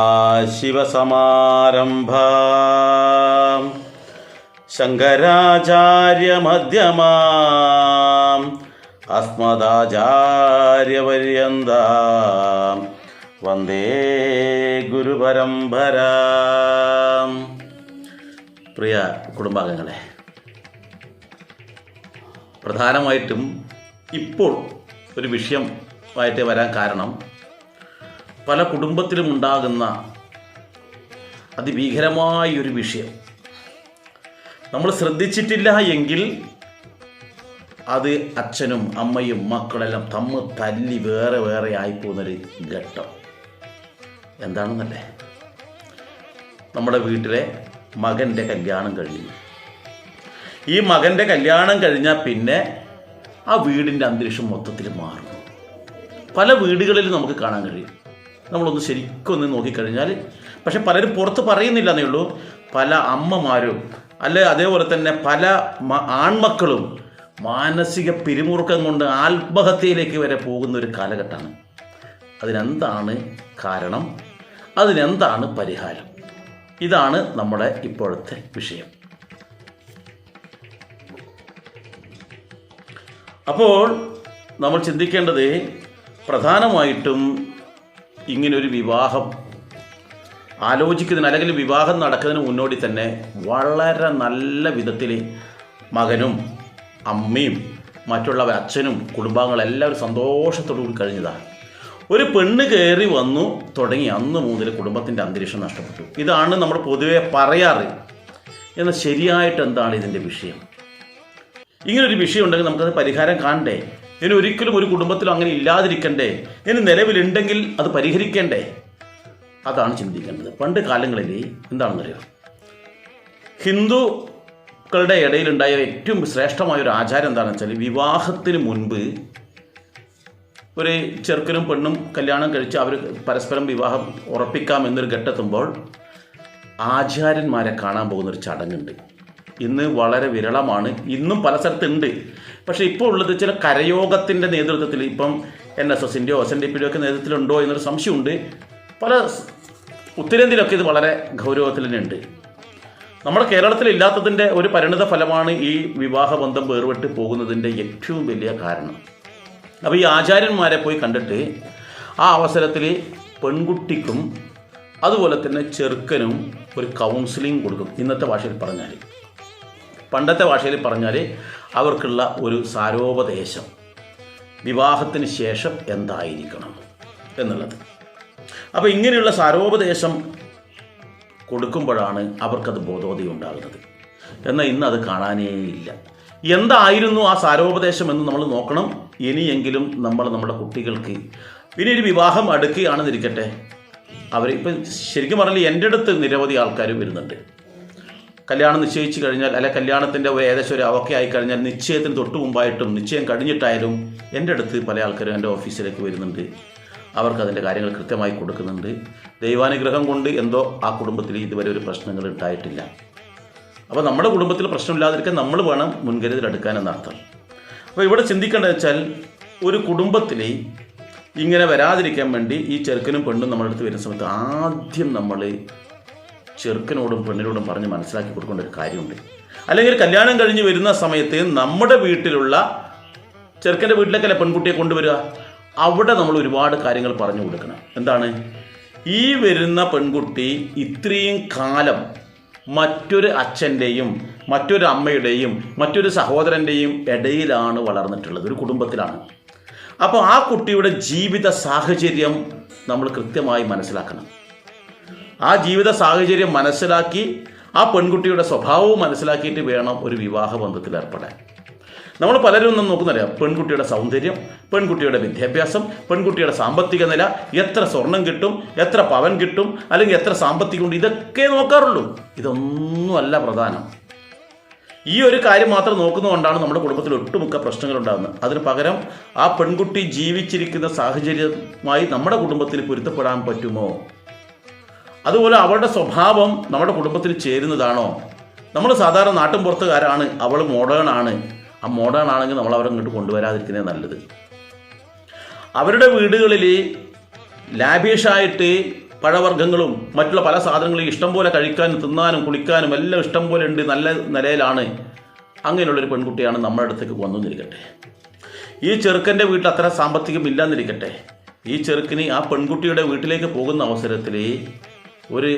सदाशिवसमा സദാശിവസമാരംഭാം ശങ്കരാചാര്യമധ്യമാം. അസ്മദാചാര്യപര്യന്താം. വന്ദേ ഗുരുപരമ്പരാം. പ്രിയ കുടുംബാംഗങ്ങളെ പ്രധാനമായിട്ടും ഇപ്പോൾ ഒരു വിഷയമായിട്ട് വരാൻ കാരണം പല കുടുംബത്തിലും ഉണ്ടാകുന്ന അതിഭീകരമായ ഒരു വിഷയം. നമ്മൾ ശ്രദ്ധിച്ചിട്ടില്ല എങ്കിൽ അത് അച്ഛനും അമ്മയും മക്കളെല്ലാം തമ്മ് തല്ലി വേറെ വേറെ ആയിപ്പോകുന്നൊരു ഘട്ടം. എന്താണെന്നല്ലേ? നമ്മുടെ വീട്ടിലെ മകന്റെ കല്യാണം കഴിഞ്ഞു. ഈ മകന്റെ കല്യാണം കഴിഞ്ഞാൽ പിന്നെ ആ വീടിന്റെ അന്തരീക്ഷം മൊത്തത്തിൽ മാറുന്നു. പല വീടുകളിലും നമുക്ക് കാണാൻ കഴിയും. നമ്മളൊന്ന് ശരിക്കും ഒന്ന് നോക്കിക്കഴിഞ്ഞാൽ പക്ഷെ പലരും പുറത്ത് പറയുന്നില്ല എന്നേ ഉള്ളൂ. പല അമ്മമാരും അല്ലെ അതേപോലെ തന്നെ പല ആൺമക്കളും മാനസിക പിരിമുറുക്കം കൊണ്ട് ആത്മഹത്യയിലേക്ക് വരെ പോകുന്ന ഒരു കാലഘട്ടമാണ്. അതിനെന്താണ് കാരണം? അതിനെന്താണ് പരിഹാരം? ഇതാണ് നമ്മുടെ ഇപ്പോഴത്തെ വിഷയം. അപ്പോൾ നമ്മൾ ചിന്തിക്കേണ്ടത് പ്രധാനമായിട്ടും ഇങ്ങനൊരു വിവാഹം ആലോചിക്കുന്നതിന് അല്ലെങ്കിൽ വിവാഹം നടക്കുന്നതിന് മുന്നോടി തന്നെ വളരെ നല്ല വിധത്തിൽ മകനും അമ്മയും മറ്റുള്ളവർ അച്ഛനും കുടുംബാംഗങ്ങളെല്ലാവരും സന്തോഷത്തോടു കൂടി കഴിഞ്ഞതാണ് ഒരു പെണ്ണ് കയറി വന്നു തുടങ്ങി അന്ന് മുതൽ കുടുംബത്തിന്റെ അന്തരീക്ഷം നഷ്ടപ്പെട്ടു. ഇതാണ് നമ്മൾ പൊതുവെ പറയാറ്. എന്നാൽ ശരിയായിട്ട് എന്താണ് ഇതിന്റെ വിഷയം? ഇങ്ങനൊരു വിഷയം ഉണ്ടെങ്കിൽ നമുക്കത് പരിഹാരം കാണണ്ടേ? ഇനി ഒരിക്കലും ഒരു കുടുംബത്തിലും അങ്ങനെ ഇല്ലാതിരിക്കണ്ടേ? ഇനി നിലവിലുണ്ടെങ്കിൽ അത് പരിഹരിക്കേണ്ടേ? അതാണ് ചിന്തിക്കേണ്ടത്. പണ്ട് കാലങ്ങളിൽ എന്താണെന്നറിയോ? ഹിന്ദുക്കളുടെ ഇടയിലുണ്ടായ ഏറ്റവും ശ്രേഷ്ഠമായ ഒരു ആചാരം എന്താണെന്ന് വെച്ചാൽ വിവാഹത്തിന് മുൻപ് ഒരു ചെറുക്കനും പെണ്ണും കല്യാണം കഴിച്ച് അവർ പരസ്പരം വിവാഹം ഉറപ്പിക്കാം എന്നൊരു ഘട്ടെത്തുമ്പോൾ ആചാര്യന്മാരെ കാണാൻ പോകുന്ന ഒരു ചടങ്ങുണ്ട്. ഇന്ന് വളരെ വിരളമാണ്. ഇന്നും പല സ്ഥലത്തുണ്ട്. പക്ഷേ ഇപ്പോൾ ഉള്ളത് ചില കരയോഗത്തിന്റെ നേതൃത്വത്തിൽ ഇപ്പം എൻ എസ് എസിന്റെയോ എസ് എൻ ഡി പിയുടെയോ ഒക്കെ നേതൃത്വത്തിലുണ്ടോ എന്നൊരു സംശയമുണ്ട്. പല ഉത്തരേന്ത്യയിലൊക്കെ ഇത് വളരെ ഗൗരവത്തിൽ തന്നെ ഉണ്ട്. നമ്മുടെ കേരളത്തിൽ ഇല്ലാത്തതിന്റെ ഒരു പരിണിത ഫലമാണ് ഈ വിവാഹബന്ധം വേർപെട്ട് പോകുന്നതിന്റെ ഏറ്റവും വലിയ കാരണം. അപ്പോൾ ഈ ആചാര്യന്മാരെ പോയി കണ്ടിട്ട് ആ അവസരത്തിൽ പെൺകുട്ടിക്കും അതുപോലെ തന്നെ ചെറുക്കനും ഒരു കൗൺസിലിംഗ് കൊടുക്കും. ഇന്നത്തെ ഭാഷയിൽ പറഞ്ഞാൽ പണ്ടത്തെ ഭാഷയിൽ പറഞ്ഞാൽ അവർക്കുള്ള ഒരു സാരോപദേശം. വിവാഹത്തിന് ശേഷം എന്തായിരിക്കണം എന്നുള്ളത്. അപ്പോൾ ഇങ്ങനെയുള്ള സാരോപദേശം കൊടുക്കുമ്പോഴാണ് അവർക്കത് ബോധോദയം ഉണ്ടാകുന്നത് എന്നാൽ ഇന്ന് അത് കാണാനേ ഇല്ല. എന്തായിരുന്നു ആ സാരോപദേശം എന്ന് നമ്മൾ നോക്കണം. ഇനിയെങ്കിലും നമ്മൾ നമ്മുടെ കുട്ടികൾക്ക് ഇനി ഒരു വിവാഹം അടുക്കുകയാണെന്നിരിക്കട്ടെ. അവർ ഇപ്പം ശരിക്കും പറഞ്ഞാൽ എന്റെ അടുത്ത് നിരവധി ആൾക്കാർ വരുന്നുണ്ട്. കല്യാണം നിശ്ചയിച്ച് കഴിഞ്ഞാൽ അല്ലെ കല്യാണത്തിന്റെ ഒരു ഏകദേശം ഒരു അവക്കെ ആയി കഴിഞ്ഞാൽ നിശ്ചയത്തിന് തൊട്ട് മുമ്പായിട്ടും നിശ്ചയം കഴിഞ്ഞിട്ടായാലും എന്റെ അടുത്ത് പല ആൾക്കാരും എന്റെ ഓഫീസിലേക്ക് വരുന്നുണ്ട്. അവർക്ക് അതിന്റെ കാര്യങ്ങൾ കൃത്യമായി കൊടുക്കുന്നുണ്ട്. ദൈവാനുഗ്രഹം കൊണ്ട് എന്തോ ആ കുടുംബത്തിൽ ഇതുവരെ ഒരു പ്രശ്നങ്ങൾ ഉണ്ടായിട്ടില്ല. അപ്പോൾ നമ്മുടെ കുടുംബത്തിൽ പ്രശ്നമില്ലാതിരിക്കാൻ നമ്മൾ വേണം മുൻകരുതലെടുക്കാൻ എന്നർത്ഥം. അപ്പോൾ ഇവിടെ ചിന്തിക്കേണ്ടത് വെച്ചാൽ ഒരു കുടുംബത്തിൽ ഇങ്ങനെ വരാതിരിക്കാൻ വേണ്ടി ഈ ചെറുക്കനും പെണ്ണും നമ്മുടെ അടുത്ത് വരുന്ന സമയത്ത് ആദ്യം നമ്മൾ ചെറുക്കനോടും പെണ്ണിനോടും പറഞ്ഞ് മനസ്സിലാക്കി കൊടുക്കേണ്ട ഒരു കാര്യമുണ്ട്. അല്ലെങ്കിൽ കല്യാണം കഴിഞ്ഞ് വരുന്ന സമയത്ത് നമ്മുടെ വീട്ടിലുള്ള ചെറുക്കന്റെ വീട്ടിലേക്കല്ലേ പെൺകുട്ടിയെ കൊണ്ടുവരിക? അവിടെ നമ്മൾ ഒരുപാട് കാര്യങ്ങൾ പറഞ്ഞു കൊടുക്കണം. എന്താണ്? ഈ വരുന്ന പെൺകുട്ടി ഇത്രയും കാലം മറ്റൊരു അച്ഛന്റെയും മറ്റൊരു അമ്മയുടെയും മറ്റൊരു സഹോദരന്റെയും ഇടയിലാണ് വളർന്നിട്ടുള്ളത്. ഒരു കുടുംബത്തിലാണ്. അപ്പോൾ ആ കുട്ടിയുടെ ജീവിത സാഹചര്യം നമ്മൾ കൃത്യമായി മനസ്സിലാക്കണം. ആ ജീവിത സാഹചര്യം മനസ്സിലാക്കി ആ പെൺകുട്ടിയുടെ സ്വഭാവവും മനസ്സിലാക്കിയിട്ട് വേണം ഒരു വിവാഹ ബന്ധത്തിൽ ഏർപ്പെടാൻ. നമ്മൾ പലരും ഒന്നും നോക്കുന്നറിയാം? പെൺകുട്ടിയുടെ സൗന്ദര്യം പെൺകുട്ടിയുടെ വിദ്യാഭ്യാസം പെൺകുട്ടിയുടെ സാമ്പത്തിക നില എത്ര സ്വർണം കിട്ടും എത്ര പവൻ കിട്ടും അല്ലെങ്കിൽ എത്ര സാമ്പത്തികം ഉണ്ട് ഇതൊക്കെ നോക്കാറുള്ളൂ. ഇതൊന്നുമല്ല പ്രധാനം. ഈ ഒരു കാര്യം മാത്രം നോക്കുന്നതുകൊണ്ടാണ് നമ്മുടെ കുടുംബത്തിൽ ഒട്ടുമുക്ക പ്രശ്നങ്ങൾ ഉണ്ടാകുന്നത്. അതിന് പകരം ആ പെൺകുട്ടി ജീവിച്ചിരിക്കുന്ന സാഹചര്യമായി നമ്മുടെ കുടുംബത്തിൽ പൊരുത്തപ്പെടാൻ പറ്റുമോ? അതുപോലെ അവളുടെ സ്വഭാവം നമ്മുടെ കുടുംബത്തിൽ ചേരുന്നതാണോ? നമ്മൾ സാധാരണ നാട്ടിൻ പുറത്തുകാരാണ് അവൾ മോഡേൺ ആണ്. ആ മോഡേൺ ആണെങ്കിൽ നമ്മൾ അവരെ ഇങ്ങോട്ട് കൊണ്ടുവരാതിരിക്കുന്നത് നല്ലത്. അവരുടെ വീടുകളിൽ ലാബിയഷായിട്ട് പഴവർഗങ്ങളും മറ്റുള്ള പല സാധനങ്ങളും ഇഷ്ടം പോലെ കഴിക്കാനും തിന്നാനും കുളിക്കാനും എല്ലാം ഇഷ്ടം പോലെ ഉണ്ട് നല്ല നിലയിലാണ്. അങ്ങനെയുള്ളൊരു പെൺകുട്ടിയാണ് നമ്മുടെ അടുത്തേക്ക് വന്നിരിക്കട്ടെ ഈ ചെറുക്കന്റെ വീട്ടിൽ അത്ര സാമ്പത്തികം ഇല്ലാന്നിരിക്കട്ടെ. ഈ ചെറുക്കിന് ആ പെൺകുട്ടിയുടെ വീട്ടിലേക്ക് പോകുന്ന അവസരത്തിൽ ഒരു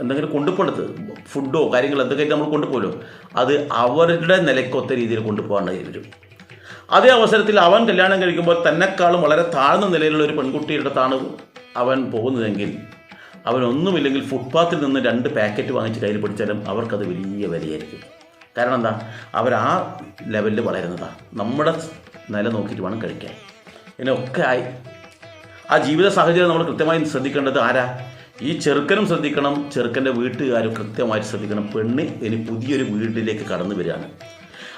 എന്തെങ്കിലും കൊണ്ടുപോകണത് ഫുഡോ കാര്യങ്ങൾ എന്തൊക്കെ നമ്മൾ കൊണ്ടുപോകലോ? അത് അവരുടെ നിലയ്ക്കൊത്ത രീതിയിൽ കൊണ്ടുപോകാൻ വരും. അതേ അവസരത്തിൽ അവൻ കല്യാണം കഴിക്കുമ്പോൾ തന്നെക്കാളും വളരെ താഴ്ന്ന നിലയിലുള്ള ഒരു പെൺകുട്ടിയുടെ അടുത്താണ് അവൻ പോകുന്നതെങ്കിൽ അവനൊന്നുമില്ലെങ്കിൽ ഫുട്പാത്തിൽ നിന്ന് രണ്ട് പാക്കറ്റ് വാങ്ങിച്ച് കയ്യിൽ പിടിച്ചാലും അവർക്കത് വലിയ വിലയായിരിക്കും. കാരണം എന്താ? അവർ ആ ലെവലിൽ വളരുന്നതാണ് നമ്മുടെ നില നോക്കിയിട്ട് വേണം കഴിക്കാൻ. ഇതിനൊക്കെ ആയി. ആ ജീവിത സാഹചര്യം നമ്മൾ കൃത്യമായി ശ്രദ്ധിക്കേണ്ടത് ആരാ? ഈ ചെറുക്കനും ശ്രദ്ധിക്കണം. ചെറുക്കന്റെ വീട്ടുകാരും കൃത്യമായിട്ട് ശ്രദ്ധിക്കണം. പെണ്ണ് ഇനി പുതിയൊരു വീട്ടിലേക്ക് കടന്നു വരികയാണ്.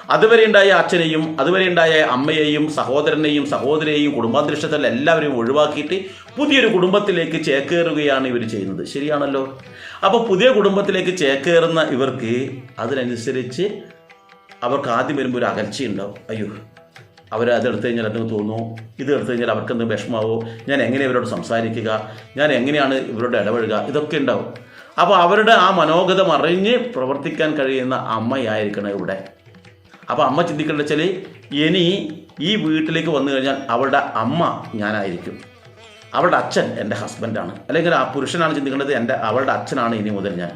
അതുവരെ ഉണ്ടായ അച്ഛനെയും അതുവരെ ഉണ്ടായ അമ്മയെയും സഹോദരനെയും സഹോദരിയെയും കുടുംബാന്തരീക്ഷത്തിൽ എല്ലാവരെയും ഒഴിവാക്കിയിട്ട് പുതിയൊരു കുടുംബത്തിലേക്ക് ചേക്കേറുകയാണ് ഇവർ ചെയ്യുന്നത്. ശരിയാണല്ലോ? അപ്പോൾ പുതിയ കുടുംബത്തിലേക്ക് ചേക്കേറുന്ന ഇവർക്ക് അതിനനുസരിച്ച് അവർക്ക് ആദ്യം വരുമ്പോൾ ഒരു അകൽച്ചയുണ്ടാവും. അയ്യോ അവർ അതെടുത്തു കഴിഞ്ഞാൽ എന്തെങ്കിലും തോന്നുമോ ഇത് എടുത്തു കഴിഞ്ഞാൽ അവർക്ക് എന്തെങ്കിലും വിഷമാവോ ഞാൻ എങ്ങനെ ഇവരോട് സംസാരിക്കുക? ഞാൻ എങ്ങനെയാണ് ഇവരോട് ഇടപഴകുക? ഇതൊക്കെ ഉണ്ടാവും. അപ്പോൾ അവരുടെ ആ മനോഗതം അറിഞ്ഞ് പ്രവർത്തിക്കാൻ കഴിയുന്ന അമ്മയായിരിക്കണം ഇവിടെ. അപ്പോൾ അമ്മ ചിന്തിക്കേണ്ടത് വെച്ചാൽ ഇനി ഈ വീട്ടിലേക്ക് വന്നു കഴിഞ്ഞാൽ അവളുടെ അമ്മ ഞാനായിരിക്കും. അവളുടെ അച്ഛൻ എന്റെ ഹസ്ബൻഡാണ്. അല്ലെങ്കിൽ ആ പുരുഷനാണ് ചിന്തിക്കേണ്ടത് എന്റെ അവളുടെ അച്ഛനാണ് ഇനി മുതൽ ഞാൻ.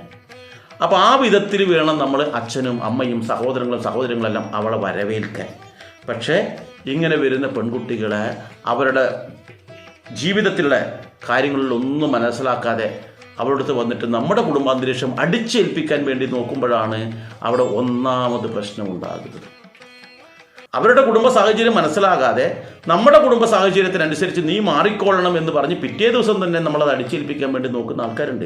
അപ്പോൾ ആ വിധത്തിൽ വേണം നമ്മൾ അച്ഛനും അമ്മയും സഹോദരങ്ങളും സഹോദരങ്ങളെല്ലാം അവളെ വരവേൽക്കാൻ. പക്ഷേ ഇങ്ങനെ വരുന്ന പെൺകുട്ടികളെ അവരുടെ ജീവിതത്തിലുള്ള കാര്യങ്ങളിലൊന്നും മനസ്സിലാക്കാതെ അവരുടെ വന്നിട്ട് നമ്മുടെ കുടുംബാന്തരീക്ഷം അടിച്ചേൽപ്പിക്കാൻ വേണ്ടി നോക്കുമ്പോഴാണ് അവിടെ ഒന്നാമത് പ്രശ്നമുണ്ടാകുന്നത്. അവരുടെ കുടുംബ സാഹചര്യം മനസ്സിലാകാതെ നമ്മുടെ കുടുംബ സാഹചര്യത്തിനനുസരിച്ച് നീ മാറിക്കൊള്ളണം എന്ന് പറഞ്ഞ് പിറ്റേ ദിവസം തന്നെ നമ്മളത് അടിച്ചേൽപ്പിക്കാൻ വേണ്ടി നോക്കുന്ന ആൾക്കാരുണ്ട്.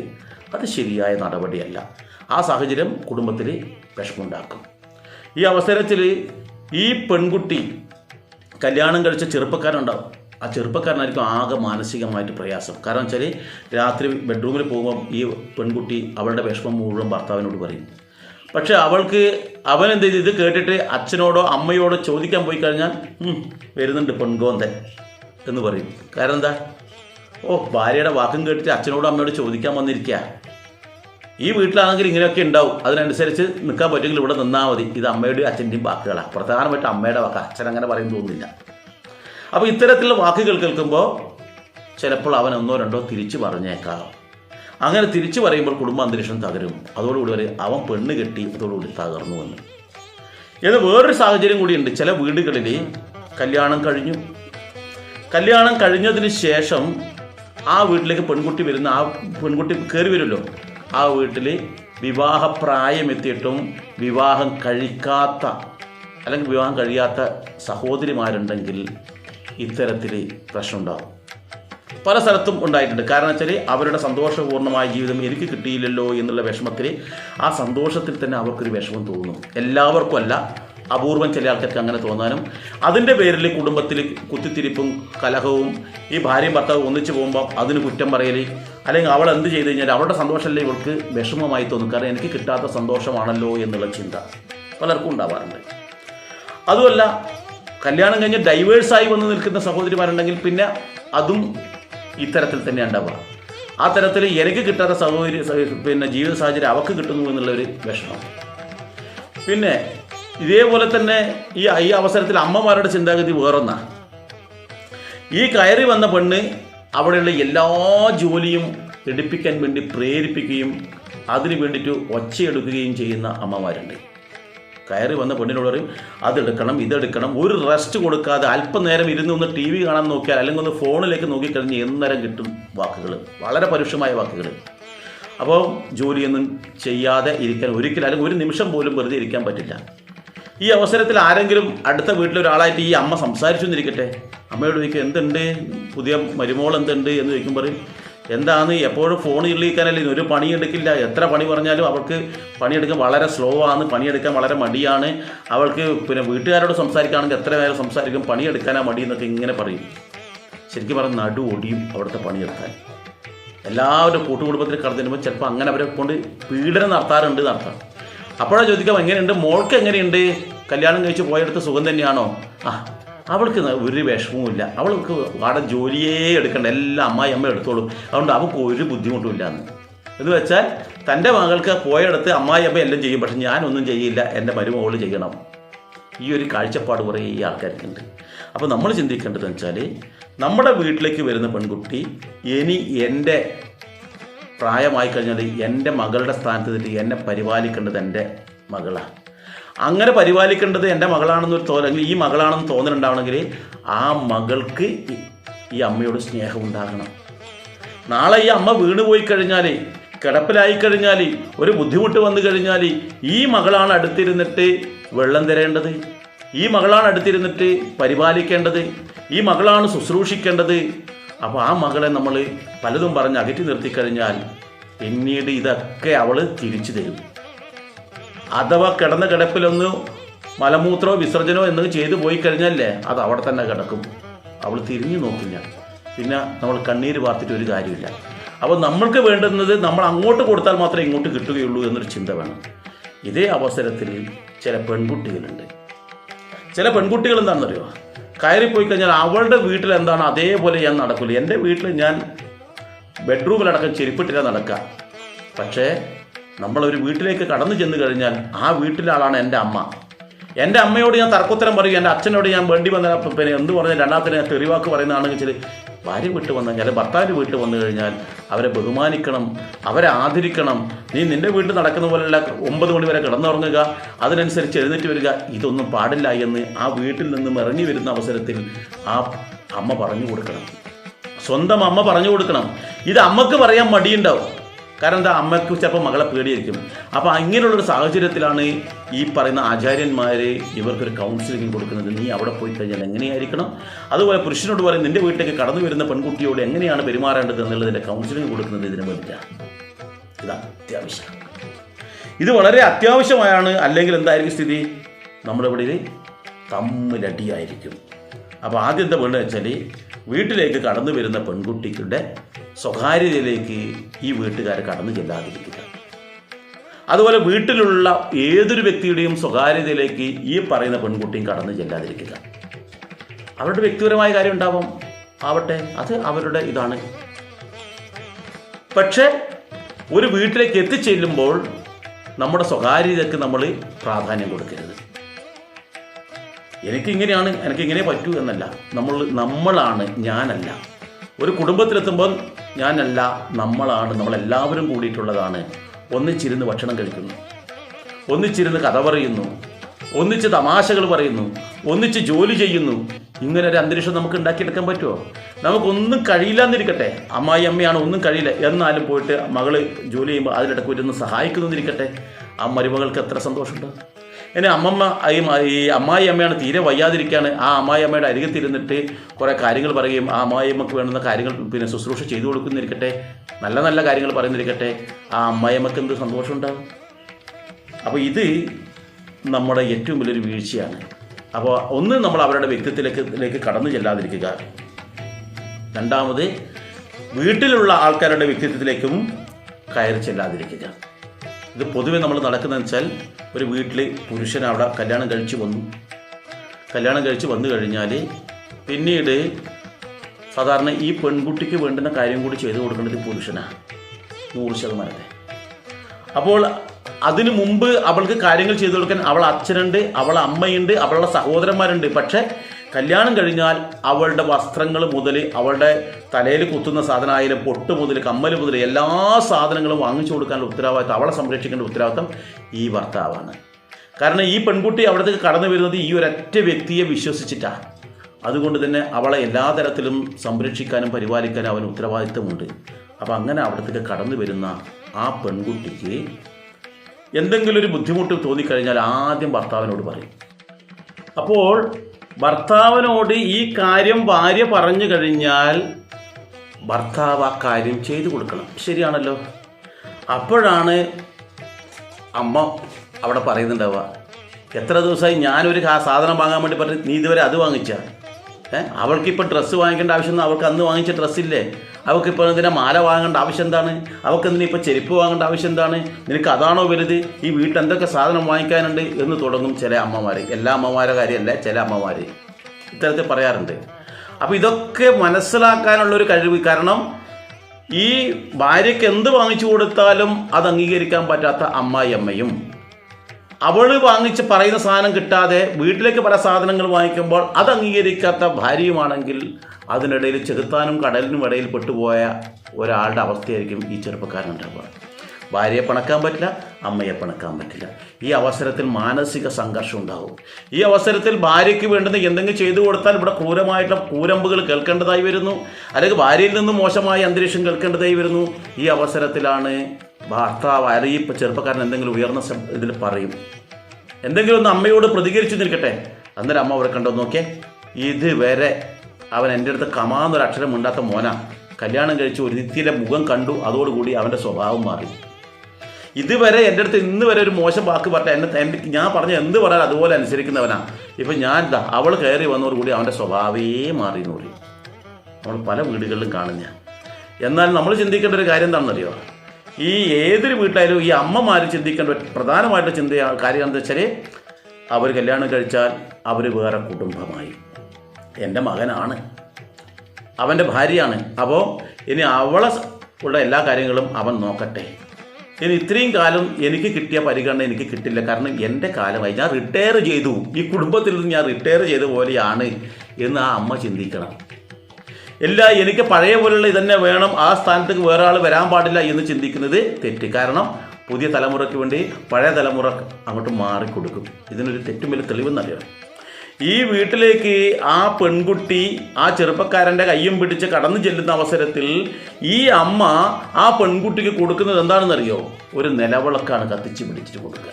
അത് ശരിയായ നടപടിയല്ല. ആ സാഹചര്യം കുടുംബത്തിൽ വിഷമമുണ്ടാക്കും. ഈ അവസരത്തിൽ ഈ പെൺകുട്ടി കല്യാണം കഴിച്ച ചെറുപ്പക്കാരുണ്ടാവും ആ ചെറുപ്പക്കാരനായിരിക്കും ആകെ മാനസികമായിട്ട് പ്രയാസം. കാരണം വെച്ചാൽ രാത്രി ബെഡ്റൂമിൽ പോകുമ്പോൾ ഈ പെൺകുട്ടി അവളുടെ വിഷമം മുഴുവൻ ഭർത്താവിനോട് പറയും. പക്ഷേ അവൾക്ക് അവൻ എന്ത് ചെയ്തു? ഇത് കേട്ടിട്ട് അച്ഛനോടോ അമ്മയോടോ ചോദിക്കാൻ പോയി കഴിഞ്ഞാൽ വരുന്നുണ്ട് പെൺകോന്തൻ എന്ന് പറയും. കാരണം എന്താ? ഓ ഭാര്യയുടെ വാക്കും കേട്ടിട്ട് അച്ഛനോടും അമ്മയോട് ചോദിക്കാൻ വന്നിരിക്കുക ഈ വീട്ടിലാണെങ്കിൽ ഇങ്ങനെയൊക്കെ ഉണ്ടാവും. അതിനനുസരിച്ച് നിൽക്കാൻ പറ്റുമെങ്കിൽ ഇവിടെ നിന്നാൽ മതി. ഇത് അമ്മയുടെയും അച്ഛന്റെയും വാക്കുകളാണ് പ്രധാനമായിട്ടും അമ്മയുടെ വാക്ക്. അച്ഛൻ അങ്ങനെ പറയും തോന്നുന്നില്ല. അപ്പോൾ ഇത്തരത്തിലുള്ള വാക്കുകൾ കേൾക്കുമ്പോൾ ചിലപ്പോൾ അവൻ ഒന്നോ രണ്ടോ തിരിച്ചു പറഞ്ഞേക്കാം. അങ്ങനെ തിരിച്ചു പറയുമ്പോൾ കുടുംബ അന്തരീക്ഷം തകരും. അതോടുകൂടി വരെ അവൻ പെണ്ണ് കെട്ടി അതോടുകൂടി തകർന്നു വന്നു ഇത് വേറൊരു സാഹചര്യം കൂടിയുണ്ട്. ചില വീടുകളിൽ കല്യാണം കഴിഞ്ഞു. കല്യാണം കഴിഞ്ഞതിന് ശേഷം ആ വീട്ടിലേക്ക് പെൺകുട്ടി വരുന്ന ആ പെൺകുട്ടി കയറി വരുമല്ലോ. ആ വീട്ടിൽ വിവാഹപ്രായം എത്തിയിട്ടും വിവാഹം കഴിക്കാത്ത അല്ലെങ്കിൽ വിവാഹം കഴിയാത്ത സഹോദരിമാരുണ്ടെങ്കിൽ ഇത്തരത്തിൽ പ്രശ്നമുണ്ടാകും പല സ്ഥലത്തും ഉണ്ടായിട്ടുണ്ട്. കാരണം വെച്ചാൽ അവരുടെ സന്തോഷപൂർണമായ ജീവിതം എനിക്ക് കിട്ടിയില്ലല്ലോ എന്നുള്ള വിഷമത്തിൽ ആ സന്തോഷത്തിൽ തന്നെ അവർക്കൊരു വിഷമം തോന്നുന്നു എല്ലാവർക്കും അല്ല അപൂർവം ചില ആൾക്കാർക്ക് അങ്ങനെ തോന്നാനും അതിന്റെ പേരിൽ കുടുംബത്തിൽ കുത്തിത്തിരിപ്പും കലഹവും ഈ ഭാര്യയും ഭർത്താവും ഒന്നിച്ചു പോകുമ്പോൾ അതിന് കുറ്റം പറയൽ അല്ലെങ്കിൽ അവൾ എന്ത് ചെയ്തു കഴിഞ്ഞാൽ അവളുടെ സന്തോഷമല്ലേ ഇവൾക്ക് വിഷമമായി തോന്നും. കാരണം എനിക്ക് കിട്ടാത്ത സന്തോഷമാണല്ലോ എന്നുള്ള ചിന്ത പലർക്കും ഉണ്ടാവാറുണ്ട്. അതുമല്ല കല്യാണം കഴിഞ്ഞ് ഡൈവേഴ്സായി വന്ന് നിൽക്കുന്ന സഹോദരിമാരുണ്ടെങ്കിൽ പിന്നെ അതും ഇത്തരത്തിൽ തന്നെ ഉണ്ടാവുക ആ തരത്തിൽ എനിക്ക് കിട്ടാത്ത സഹോദരി പിന്നെ ജീവിത സാഹചര്യം അവക്ക് കിട്ടുന്നു എന്നുള്ളൊരു വിഷമം. പിന്നെ ഇതേപോലെ തന്നെ ഈ ഈ അവസരത്തിൽ അമ്മമാരുടെ ചിന്താഗതി വേറൊന്നാ. ഈ കയറി വന്ന പെണ്ണ് അവിടെയുള്ള എല്ലാ ജോലിയും എടുപ്പിക്കാൻ വേണ്ടി പ്രേരിപ്പിക്കുകയും അതിന് വേണ്ടിയിട്ട് ഒച്ചയെടുക്കുകയും ചെയ്യുന്ന അമ്മമാരുണ്ട്. കയറി വന്ന പെണ്ണിനോട് പറയും അതെടുക്കണം ഇതെടുക്കണം. ഒരു റെസ്റ്റ് കൊടുക്കാതെ അല്പനേരം ഇരുന്ന് ഒന്ന് ടി വി കാണാൻ നോക്കിയാൽ അല്ലെങ്കിൽ ഒന്ന് ഫോണിലേക്ക് നോക്കിക്കഴിഞ്ഞ് എന്നേരം കിട്ടും വാക്കുകൾ. വളരെ പരുഷമായ വാക്കുകൾ. അപ്പോൾ ജോലിയൊന്നും ചെയ്യാതെ ഇരിക്കാൻ ഒരിക്കലും അല്ലെങ്കിൽ ഒരു നിമിഷം പോലും വെറുതെ ഇരിക്കാൻ പറ്റില്ല. ഈ അവസരത്തിൽ ആരെങ്കിലും അടുത്ത വീട്ടിലെ ഒരാളായിട്ട് ഈ അമ്മ സംസാരിച്ചു എന്നിരിക്കട്ടെ? അമ്മയോട് ചോദിക്കും എന്തുണ്ട്? പുതിയ മരുമോൾ എന്തുണ്ട്? എന്ന് ചോദിക്കുമ്പോൾ പറയും എന്താണ്? എപ്പോഴും ഫോൺ ഇള്ളിക്കാനല്ലേ ഒരു പണി എടുക്കില്ല എത്ര പണി പറഞ്ഞാലും അവൾക്ക് പണിയെടുക്കാൻ വളരെ സ്ലോ ആണ്. പണിയെടുക്കാൻ വളരെ മടിയാണ്. അവൾക്ക് പിന്നെ വീട്ടുകാരോട് സംസാരിക്കുകയാണെങ്കിൽ എത്ര നേരം സംസാരിക്കും? പണിയെടുക്കാനാ മടി എന്നൊക്കെ ഇങ്ങനെ പറയും. ശരിക്കും പറഞ്ഞാൽ നടു ഒടിയും അവിടുത്തെ പണിയെടുക്കാൻ. എല്ലാവരും കൂട്ടുകുടുംബത്തിൽ കടന്നു ചിലപ്പോൾ അങ്ങനെ അവരെ കൊണ്ട് പീഡനം നടത്താറുണ്ട് നടത്താം അപ്പോഴാണ് ചോദിക്കാം എങ്ങനെയുണ്ട്? മോൾക്ക് എങ്ങനെയുണ്ട്? കല്യാണം കഴിച്ച് പോയെടുത്ത് സുഖം തന്നെയാണോ? ആ അവൾക്ക് ഒരു വിഷമവും ഇല്ല അവൾക്ക് അവിടെ ജോലിയേ എടുക്കണ്ട. എല്ലാം അമ്മായി അമ്മ എടുത്തോളൂ. അതുകൊണ്ട് അവൾക്ക് ഒരു ബുദ്ധിമുട്ടും ഇല്ലാന്ന്. എന്ന് വെച്ചാൽ തന്റെ മകൾക്ക് പോയെടുത്ത് അമ്മായി അമ്മ എല്ലാം ചെയ്യും. പക്ഷെ ഞാനൊന്നും ചെയ്യില്ല. എന്റെ മരുമകൾ ചെയ്യണം. ഈ ഒരു കാഴ്ചപ്പാട് കുറേ ഈ ആൾക്കാർക്കുണ്ട്. അപ്പോൾ നമ്മൾ ചിന്തിക്കേണ്ടതെന്ന് വെച്ചാൽ നമ്മുടെ വീട്ടിലേക്ക് വരുന്ന പെൺകുട്ടി ഇനി എന്റെ പ്രായമായി കഴിഞ്ഞാൽ എന്റെ മകളുടെ സ്ഥാനത്ത് നിന്നിട്ട് എന്നെ പരിപാലിക്കേണ്ടത് എന്റെ മകളാണ് അങ്ങനെ പരിപാലിക്കേണ്ടത് എന്റെ മകളാണെന്നൊരു അല്ലെങ്കിൽ ഈ മകളാണെന്ന് തോന്നലുണ്ടാവണമെങ്കിൽ ആ മകൾക്ക് ഈ- ഈ അമ്മയോട് സ്നേഹം ഉണ്ടാകണം. നാളെ ഈ അമ്മ വീണുപോയി കഴിഞ്ഞാൽ കിടപ്പിലായി കഴിഞ്ഞാൽ ഒരു ബുദ്ധിമുട്ട് വന്നു കഴിഞ്ഞാൽ ഈ മകളാണ് അടുത്തിരുന്നിട്ട് വെള്ളം തരേണ്ടത്. ഈ മകളാണ് അടുത്തിരുന്നിട്ട് പരിപാലിക്കേണ്ടത്. ഈ മകളാണ് ശുശ്രൂഷിക്കേണ്ടത്. അപ്പോൾ ആ മകളെ നമ്മൾ പലതും പറഞ്ഞ് അകറ്റി നിർത്തിക്കഴിഞ്ഞാൽ പിന്നീട് ഇതൊക്കെ അവൾ തിരിച്ചു തരും. അഥവാ കിടന്ന കിടപ്പിലൊന്ന് മലമൂത്രമോ വിസർജനമോ എന്ന് ചെയ്തു പോയി കഴിഞ്ഞല്ലേ അത് അവിടെ തന്നെ കിടക്കും. അവൾ തിരിഞ്ഞു നോക്കില്ല പിന്നെ നമ്മൾ കണ്ണീര് വാർത്തിട്ട് ഒരു കാര്യമില്ല. അപ്പോൾ നമ്മൾക്ക് വേണ്ടുന്നത് നമ്മൾ അങ്ങോട്ട് കൊടുത്താൽ മാത്രമേ ഇങ്ങോട്ട് കിട്ടുകയുള്ളൂ എന്നൊരു ചിന്ത വേണം. ഇതേ അവസരത്തിൽ ചില പെൺകുട്ടികളുണ്ട്. ചില പെൺകുട്ടികൾ എന്താണെന്നറിയോ? കയറിപ്പോയി കഴിഞ്ഞാൽ അവളുടെ വീട്ടിൽ എന്താണ് അതേപോലെ ഞാൻ നടക്കില്ല എന്റെ വീട്ടിൽ ഞാൻ ബെഡ്റൂമിലടക്കം ചെരുപ്പിട്ടില്ല നടക്കുക. പക്ഷേ നമ്മളൊരു വീട്ടിലേക്ക് കടന്നു ചെന്ന് കഴിഞ്ഞാൽ ആ വീട്ടിലെ ആളാണ് എന്റെ അമ്മ. എന്റെ അമ്മയോട് ഞാൻ തർക്കോത്തരം പറയും എന്റെ അച്ഛനോട് ഞാൻ വേണ്ടി വന്ന പിന്നെ എന്ത് പറഞ്ഞാൽ രണ്ടാമത്തെ ഞാൻ തെറിവാക്ക് പറയുന്നതാണെങ്കിൽ ഭാര്യ വീട്ടിൽ വന്നു കഴിഞ്ഞാൽ ഭർത്താവിന്റെ വീട്ടിൽ വന്നു കഴിഞ്ഞാൽ അവരെ ബഹുമാനിക്കണം അവരെ ആദരിക്കണം. നീ നിന്റെ വീട്ടിൽ നടക്കുന്ന പോലെയുള്ള ഒമ്പത് മണി വരെ കിടന്നുറങ്ങുക അതിനനുസരിച്ച് എഴുന്നേറ്റ് വരിക. ഇതൊന്നും പാടില്ല എന്ന് ആ വീട്ടിൽ നിന്നും ഇറങ്ങി വരുന്ന അവസരത്തിൽ ആ അമ്മ പറഞ്ഞു കൊടുക്കണം. സ്വന്തം അമ്മ പറഞ്ഞു കൊടുക്കണം. ഇത് അമ്മയ്ക്ക് പറയാൻ മടിയുണ്ടാവും. കാരണം എന്താ അമ്മയ്ക്ക് ചിലപ്പോൾ മകളെ പേടിയായിരിക്കും. അപ്പോൾ അങ്ങനെയുള്ളൊരു സാഹചര്യത്തിലാണ് ഈ പറയുന്ന ആചാര്യന്മാർ ഇവർക്കൊരു കൗൺസിലിംഗ് കൊടുക്കുന്നത്. നീ അവിടെ പോയി കഴിഞ്ഞാൽ എങ്ങനെയായിരിക്കണം? അതുപോലെ പുരുഷനോട് പറയും നിന്റെ വീട്ടിലേക്ക് കടന്നു വരുന്ന പെൺകുട്ടിയോട് എങ്ങനെയാണ് പെരുമാറേണ്ടത് എന്നുള്ളതിന്റെ കൗൺസിലിംഗ് കൊടുക്കുന്നത് ഇതിന് വേണ്ടിയിട്ടാണ് ഇത് അത്യാവശ്യം. ഇത് വളരെ അത്യാവശ്യമായാണ്. അല്ലെങ്കിൽ എന്തായിരിക്കും സ്ഥിതി? നമ്മളിവിടെ തമ്മിലടിയായിരിക്കും. അപ്പോൾ ആദ്യം എന്താ വേണ്ടത് വെച്ചാൽ വീട്ടിലേക്ക് കടന്നു വരുന്ന പെൺകുട്ടിയുടെ സ്വകാര്യതയിലേക്ക് ഈ വീട്ടുകാർ കടന്നു ചെല്ലാതിരിക്കുക. അതുപോലെ വീട്ടിലുള്ള ഏതൊരു വ്യക്തിയുടെയും സ്വകാര്യതയിലേക്ക് ഈ പറയുന്ന പെൺകുട്ടിയും കടന്നു ചെല്ലാതിരിക്കുക. അവരുടെ വ്യക്തിപരമായ കാര്യം ഉണ്ടാവും. ആവട്ടെ അത് അവരുടെ ഇതാണ്. പക്ഷേ ഒരു വീട്ടിലേക്ക് എത്തിച്ചെല്ലുമ്പോൾ നമ്മുടെ സ്വകാര്യതയ്ക്ക് നമ്മൾ പ്രാധാന്യം കൊടുക്കരുത്. എനിക്കിങ്ങനെയാണ് എനിക്കിങ്ങനെ പറ്റൂ എന്നല്ല. നമ്മൾ നമ്മളാണ് ഞാനല്ല. ഒരു കുടുംബത്തിലെത്തുമ്പോൾ ഞാനല്ല നമ്മളാണ് നമ്മളെല്ലാവരും കൂടിയിട്ടുള്ളതാണ്. ഒന്നിച്ചിരുന്ന് ഭക്ഷണം കഴിക്കുന്നു. ഒന്നിച്ചിരുന്ന് കഥ പറയുന്നു. ഒന്നിച്ച് തമാശകൾ പറയുന്നു. ഒന്നിച്ച് ജോലി ചെയ്യുന്നു. ഇങ്ങനെ ഒരു അന്തരീക്ഷം നമുക്ക് ഉണ്ടാക്കിയെടുക്കാൻ പറ്റുമോ? നമുക്കൊന്നും കഴിയില്ല എന്നിരിക്കട്ടെ അമ്മായി അമ്മയാണ് ഒന്നും കഴിയില്ല. എന്നാലും പോയിട്ട് മകൾ ജോലി ചെയ്യുമ്പോൾ അതിലിടക്ക് വരുന്ന സഹായിക്കുന്നു എന്നിരിക്കട്ടെ ആ മരുമകൾക്ക് എത്ര സന്തോഷമുണ്ട്. ഇനി അമ്മമ്മ ഈ അമ്മായി അമ്മയാണ് തീരെ വയ്യാതിരിക്കുകയാണ് ആ അമ്മായി അമ്മയുടെ അരികത്തിരുന്നിട്ട് കുറേ കാര്യങ്ങൾ പറയുകയും ആ അമ്മായി അമ്മയ്ക്ക് വേണ്ടുന്ന കാര്യങ്ങൾ പിന്നെ ശുശ്രൂഷ ചെയ്തു കൊടുക്കുന്നിരിക്കട്ടെ. നല്ല നല്ല കാര്യങ്ങൾ പറയുന്നിരിക്കട്ടെ. ആ അമ്മായി അമ്മയ്ക്ക് എന്ത് സന്തോഷമുണ്ടാകും അപ്പോൾ ഇത് നമ്മുടെ ഏറ്റവും വലിയൊരു വീഴ്ചയാണ്. അപ്പോൾ ഒന്ന് നമ്മൾ അവരുടെ വ്യക്തിത്വത്തിലേക്ക് ലേക്ക് കടന്നു ചെല്ലാതിരിക്കുക. രണ്ടാമത് വീട്ടിലുള്ള ആൾക്കാരുടെ വ്യക്തിത്വത്തിലേക്കും കയറി ചെല്ലാതിരിക്കുക. ഇത് പൊതുവെ നമ്മൾ നടക്കുന്നതെന്ന് വെച്ചാൽ ഒരു വീട്ടിൽ പുരുഷൻ അവിടെ കല്യാണം കഴിച്ച് വന്നു. കല്യാണം കഴിച്ച് വന്നു കഴിഞ്ഞാൽ പിന്നീട് സാധാരണ ഈ പെൺകുട്ടിക്ക് വേണ്ടുന്ന കാര്യം കൂടി ചെയ്തു കൊടുക്കേണ്ടത് പുരുഷനാണ് നൂറ് ശതമാനത്തെ. അപ്പോൾ അതിനു മുമ്പ് അവൾക്ക് കാര്യങ്ങൾ ചെയ്തു കൊടുക്കാൻ അവൾ അച്ഛനുണ്ട് അവളെ അമ്മയുണ്ട് അവളുടെ സഹോദരന്മാരുണ്ട്. പക്ഷേ കല്യാണം കഴിഞ്ഞാൽ അവളുടെ വസ്ത്രങ്ങൾ മുതൽ അവളുടെ തലയിൽ കുത്തുന്ന സാധനമായാലും പൊട്ട് മുതൽ കമ്മൽ മുതൽ എല്ലാ സാധനങ്ങളും വാങ്ങിച്ചു കൊടുക്കാനുള്ള ഉത്തരവാദിത്തം അവളെ സംരക്ഷിക്കേണ്ട ഉത്തരവാദിത്തം ഈ ഭർത്താവാണ്. കാരണം ഈ പെൺകുട്ടി അവിടത്തേക്ക് കടന്നു വരുന്നത് ഈ ഒരൊറ്റ വ്യക്തിയെ വിശ്വസിച്ചിട്ടാണ് അതുകൊണ്ട് തന്നെ അവളെ എല്ലാ തരത്തിലും സംരക്ഷിക്കാനും പരിപാലിക്കാനും അവന് ഉത്തരവാദിത്തമുണ്ട്. അപ്പോൾ അങ്ങനെ അവിടത്തേക്ക് കടന്നു വരുന്ന ആ പെൺകുട്ടിക്ക് എന്തെങ്കിലും ഒരു ബുദ്ധിമുട്ട് തോന്നിക്കഴിഞ്ഞാൽ ആദ്യം ഭർത്താവിനോട് പറയും. അപ്പോൾ ഭർത്താവിനോട് ഈ കാര്യം ഭാര്യ പറഞ്ഞു കഴിഞ്ഞാൽ ഭർത്താവ് ആ കാര്യം ചെയ്തു കൊടുക്കണം. ശരിയാണല്ലോ. അപ്പോഴാണ് അമ്മ അവിടെ പറയുന്നുണ്ടാവുക എത്ര ദിവസമായി ഞാനൊരു സാധനം വാങ്ങാൻ വേണ്ടി പറഞ്ഞു നീ ഇതുവരെ അത് വാങ്ങിച്ച? ഏഹ് അവൾക്കിപ്പോൾ ഡ്രസ്സ് വാങ്ങിക്കേണ്ട ആവശ്യമൊന്നും അവൾക്ക് അന്ന് വാങ്ങിച്ച ഡ്രസ്സില്ലേ അവൾക്കിപ്പോൾ എന്തിനാ മാല വാങ്ങേണ്ട ആവശ്യം എന്താണ്? അവൾക്ക് എന്തിനാ ഇപ്പോൾ ചെരുപ്പ് വാങ്ങേണ്ട ആവശ്യം എന്താണ്? നിനക്ക് അതാണോ വലുത്? ഈ വീട്ടിൽ എന്തൊക്കെ സാധനം വാങ്ങിക്കാനുണ്ട് എന്ന് തുടങ്ങും ചില അമ്മമാർ എല്ലാ അമ്മമാരുടെ കാര്യമല്ല ചില അമ്മമാർ ഇത്തരത്തിൽ പറയാറുണ്ട്. അപ്പോൾ ഇതൊക്കെ മനസ്സിലാക്കാനുള്ള ഒരു കഴിവ് കാരണം ഈ ഭാര്യയ്ക്ക് എന്ത് വാങ്ങിച്ചു കൊടുത്താലും അത് അംഗീകരിക്കാൻ പറ്റാത്ത അമ്മായി അമ്മയും അവൾ വാങ്ങിച്ച് പറയുന്ന സാധനം കിട്ടാതെ വീട്ടിലേക്ക് പല സാധനങ്ങൾ വാങ്ങിക്കുമ്പോൾ അത് അംഗീകരിക്കാത്ത ഭാര്യയുമാണെങ്കിൽ അതിനിടയിൽ ചെകുത്താനും കടലിനും ഇടയിൽ പെട്ടുപോയ ഒരാളുടെ അവസ്ഥയായിരിക്കും ഈ ചെറുപ്പക്കാരനുണ്ടാവുക ഭാര്യയെ പണക്കാൻ പറ്റില്ല അമ്മയെ പണക്കാൻ പറ്റില്ല. ഈ അവസരത്തിൽ മാനസിക സംഘർഷം ഉണ്ടാവും. ഈ അവസരത്തിൽ ഭാര്യയ്ക്ക് വേണ്ടുന്ന എന്തെങ്കിലും ചെയ്തു കൊടുത്താൽ ഇവിടെ ക്രൂരമായിട്ടുള്ള കൂരമ്പുകൾ കേൾക്കേണ്ടതായി വരുന്നു. അല്ലെങ്കിൽ ഭാര്യയിൽ നിന്ന് മോശമായ അന്തരീക്ഷം കേൾക്കേണ്ടതായി വരുന്നു. ഈ അവസരത്തിലാണ് ഭർത്താവ് അറിയിപ്പ് ചെറുപ്പക്കാരൻ എന്തെങ്കിലും ഉയർന്ന ഇതിൽ പറയും. എന്തെങ്കിലും ഒന്ന് അമ്മയോട് പ്രതികരിച്ചു നിൽക്കട്ടെ. അന്നേരം അമ്മ അവരെ കണ്ടോ നോക്കിയേ. ഇതുവരെ അവൻ എന്റെ അടുത്ത് കമാന്നൊരു അക്ഷരം ഉണ്ടാത്ത മോന. കല്യാണം കഴിച്ച് ഒരു നിത്യയിലെ മുഖം കണ്ടു. അതോടുകൂടി അവന്റെ സ്വഭാവം മാറി. ഇതുവരെ എന്റെ അടുത്ത് ഇന്ന് വരെ ഒരു മോശം വാക്ക് പറഞ്ഞ എന്നെ എന്റെ ഞാൻ പറഞ്ഞ എന്ത് പറഞ്ഞാൽ അതുപോലെ അനുസരിക്കുന്നവനാ. ഇപ്പം ഞാൻ എന്താ അവൾ കയറി വന്നതോടുകൂടി അവന്റെ സ്വഭാവേ മാറി എന്ന് പറയും. നമ്മൾ പല വീടുകളിലും കാണുന്ന എന്നാൽ നമ്മൾ ചിന്തിക്കേണ്ട ഒരു കാര്യം എന്താണെന്നറിയോ? ഈ ഏതൊരു വീട്ടിലായാലും ഈ അമ്മമാർ ചിന്തിക്കേണ്ട പ്രധാനമായിട്ട് ചിന്ത കാര്യം എന്താ വെച്ചാൽ അവർ കല്യാണം കഴിച്ചാൽ അവർ വേറെ കുടുംബമായി. എന്റെ മകനാണ്. അവന്റെ ഭാര്യയാണ്. അപ്പോൾ ഇനി അവളെ ഉള്ള എല്ലാ കാര്യങ്ങളും അവൻ നോക്കട്ടെ. ഇനി ഇത്രയും കാലം എനിക്ക് കിട്ടിയ പരിഗണന എനിക്ക് കിട്ടില്ല. കാരണം എന്റെ കാലമായി ഞാൻ റിട്ടയർ ചെയ്തു. ഈ കുടുംബത്തിൽ നിന്ന് ഞാൻ റിട്ടയർ ചെയ്ത പോലെയാണ് എന്ന് ആ അമ്മ ചിന്തിക്കണം. ഇല്ല എനിക്ക് പഴയ പോലുള്ള ഇതന്നെ വേണം. ആ സ്ഥാനത്തേക്ക് വേറെ ആൾ വരാൻ പാടില്ല എന്ന് ചിന്തിക്കുന്നത് തെറ്റ്. കാരണം പുതിയ തലമുറയ്ക്ക് വേണ്ടി പഴയ തലമുറ അങ്ങോട്ട് മാറിക്കൊടുക്കും. ഇതിനൊരു തെറ്റും വലിയ തെളിവെന്നറിയാം ഈ വീട്ടിലേക്ക് ആ പെൺകുട്ടി ആ ചെറുപ്പക്കാരന്റെ കയ്യും പിടിച്ച് കടന്നു ചെല്ലുന്ന അവസരത്തിൽ ഈ അമ്മ ആ പെൺകുട്ടിക്ക് കൊടുക്കുന്നത് എന്താണെന്നറിയോ? ഒരു നിലവിളക്കാണ് കത്തിച്ച് പിടിച്ചിട്ട് കൊടുക്കുക.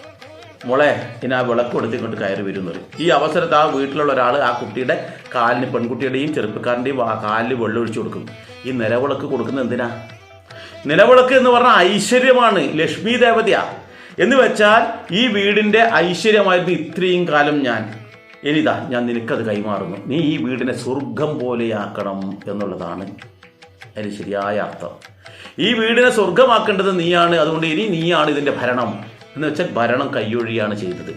മോളെ ഇനി ആ വിളക്ക് കൊടുത്തിങ്ങോട്ട് കയറി വരുന്നത് ഈ അവസരത്ത് ആ വീട്ടിലുള്ള ഒരാൾ ആ കുട്ടിയുടെ കാലിന് പെൺകുട്ടിയുടെയും ചെറുപ്പക്കാരന്റെയും കാലിൽ വെള്ളമൊഴിച്ചു കൊടുക്കും. ഈ നിലവിളക്ക് കൊടുക്കുന്നത് എന്തിനാ? നിലവിളക്ക് എന്ന് പറഞ്ഞാൽ ഐശ്വര്യമാണ് ലക്ഷ്മി ദേവതയാ. എന്ന് വെച്ചാൽ ഈ വീടിന്റെ ഐശ്വര്യമായിരുന്നു ഇത്രയും കാലം ഞാൻ. ഇനിതാ ഞാൻ നിനക്കത് കൈമാറുന്നു. നീ ഈ വീടിനെ സ്വർഗം പോലെയാക്കണം എന്നുള്ളതാണ് അതിന് ശരിയായ അർത്ഥം. ഈ വീടിനെ സ്വർഗമാക്കേണ്ടത് നീയാണ്. അതുകൊണ്ട് ഇനി നീയാണ് ഇതിന്റെ ഭരണം. എന്ന് വെച്ചാൽ ഭരണം കൈയൊഴിയാണ് ചെയ്തത്.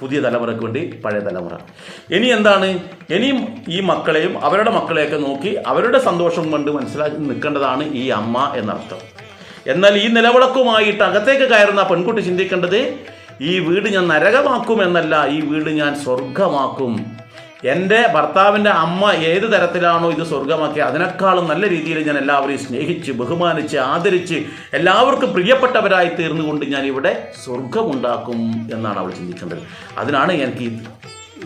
പുതിയ തലമുറയ്ക്ക് വേണ്ടി പഴയ തലമുറ. ഇനി എന്താണ്? ഇനിയും ഈ മക്കളെയും അവരുടെ മക്കളെയൊക്കെ നോക്കി അവരുടെ സന്തോഷം കൊണ്ട് മനസ്സിലാക്കി നിൽക്കേണ്ടതാണ് ഈ അമ്മ എന്നർത്ഥം. എന്നാൽ ഈ നിലവിളക്കുമായിട്ട് അകത്തേക്ക് കയറുന്ന പെൺകുട്ടി ചിന്തിക്കേണ്ടത് ഈ വീട് ഞാൻ നരകമാക്കും എന്നല്ല ഈ വീട് ഞാൻ സ്വർഗമാക്കും എന്റെ ഭർത്താവിന്റെ അമ്മ ഏത് തരത്തിലാണോ ഇത് സ്വർഗമാക്കി അതിനേക്കാളും നല്ല രീതിയിൽ ഞാൻ എല്ലാവരെയും സ്നേഹിച്ച് ബഹുമാനിച്ച് ആദരിച്ച് എല്ലാവർക്കും പ്രിയപ്പെട്ടവരായി തീർന്നുകൊണ്ട് ഞാൻ ഇവിടെ സ്വർഗമുണ്ടാക്കും എന്നാണ് അവൾ ചിന്തിക്കേണ്ടത്. അതിനാണ് എനിക്ക്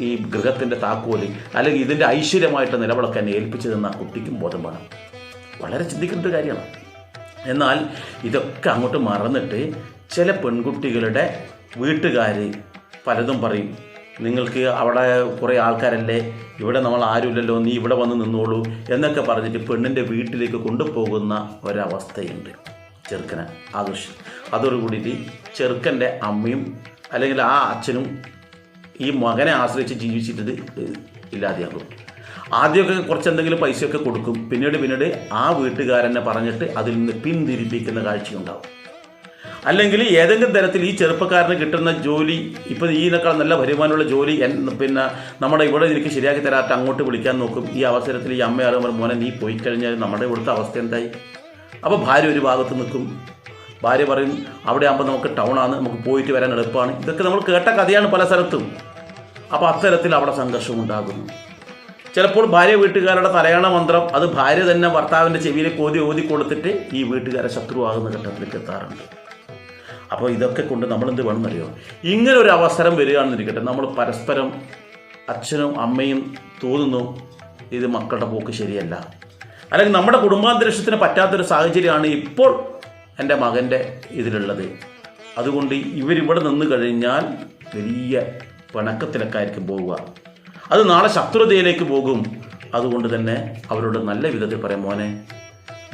ഈ ഗൃഹത്തിന്റെ താക്കോൽ അല്ലെങ്കിൽ ഇതിന്റെ ഐശ്വര്യമായിട്ട് നിലവിളക്ക് എന്നെ ഏൽപ്പിച്ചതെന്ന് ആ കുട്ടിക്കും ബോധം വേണം. വളരെ ചിന്തിക്കേണ്ട ഒരു കാര്യമാണ്. എന്നാൽ ഇതൊക്കെ അങ്ങോട്ട് മറന്നിട്ട് ചില പെൺകുട്ടികളുടെ വീട്ടുകാർ പലതും പറയും. നിങ്ങൾക്ക് അവിടെ കുറേ ആൾക്കാരല്ലേ? ഇവിടെ നമ്മൾ ആരുമില്ലല്ലോ നീ ഇവിടെ വന്ന് നിന്നോളൂ എന്നൊക്കെ പറഞ്ഞിട്ട് പെണ്ണിന്റെ വീട്ടിലേക്ക് കൊണ്ടുപോകുന്ന ഒരവസ്ഥയുണ്ട് ചെറുക്കനെ ആകർഷി അതോടുകൂടിയിട്ട് ചെറുക്കന്റെ അമ്മയും അല്ലെങ്കിൽ ആ അച്ഛനും ഈ മകനെ ആശ്രയിച്ച് ജീവിച്ചിട്ട് ഇല്ലാതെയാകും. ആദ്യമൊക്കെ കുറച്ച് എന്തെങ്കിലും പൈസയൊക്കെ കൊടുക്കും. പിന്നീട് പിന്നീട് ആ വീട്ടുകാരനെ പറഞ്ഞിട്ട് അതിൽ നിന്ന് പിന്തിരിപ്പിക്കുന്ന കാഴ്ചയുണ്ടാവും അല്ലെങ്കിൽ ഏതെങ്കിലും തരത്തിൽ ഈ ചെറുപ്പക്കാരന് കിട്ടുന്ന ജോലി ഇപ്പം ഈനേക്കാൾ നല്ല വരുമാനമുള്ള ജോലി പിന്നെ നമ്മുടെ ഇവിടെ എനിക്ക് ശരിയാക്കി തരാത്ത അങ്ങോട്ട് വിളിക്കാൻ നോക്കും. ഈ അവസരത്തിൽ ഈ അമ്മ മോനെ നീ പോയി കഴിഞ്ഞാൽ നമ്മുടെ ഇവിടുത്തെ അവസ്ഥ എന്തായി? അപ്പോൾ ഭാര്യ ഒരു ഭാഗത്ത് നിൽക്കും. ഭാര്യ പറയും അവിടെ ആകുമ്പോൾ നമുക്ക് ടൗണാണ് നമുക്ക് പോയിട്ട് വരാൻ എളുപ്പമാണ്. ഇതൊക്കെ നമ്മൾ കേട്ട കഥയാണ് പല സ്ഥലത്തും. അപ്പോൾ അത്തരത്തിൽ അവിടെ സംഘർഷം ഉണ്ടാകുന്നു. ചിലപ്പോൾ ഭാര്യ വീട്ടുകാരുടെ തലയാണ മന്ത്രം അത് ഭാര്യ തന്നെ ഭർത്താവിന്റെ ചെവിയിൽ കോതി ഓതി കൊടുത്തിട്ട് ഈ വീട്ടുകാരെ ശത്രുവാകുന്ന ഘട്ടത്തിലേക്ക് എത്താറുണ്ട്. അപ്പോൾ ഇതൊക്കെ കൊണ്ട് നമ്മൾ എന്ത് വേണമെന്നറിയോ? ഇങ്ങനെ ഒരു അവസരം വരികയാണെന്നിരിക്കട്ടെ. നമ്മൾ പരസ്പരം അച്ഛനും അമ്മയും തോന്നുന്നു ഇത് മക്കളുടെ പോക്ക് ശരിയല്ല. അല്ലെങ്കിൽ നമ്മുടെ കുടുംബാന്തരീക്ഷത്തിന് പറ്റാത്തൊരു സാഹചര്യമാണ് ഇപ്പോൾ എന്റെ മകന്റെ ഇതിലുള്ളത്. അതുകൊണ്ട് ഇവരിവിടെ നിന്ന് കഴിഞ്ഞാൽ വലിയ പിണക്കത്തിലൊക്കെ ആയിരിക്കും പോവുക. അത് നാളെ ശത്രുതയിലേക്ക് പോകും. അതുകൊണ്ട് തന്നെ അവരോട് നല്ല വിധത്തിൽ പറയാം മോനെ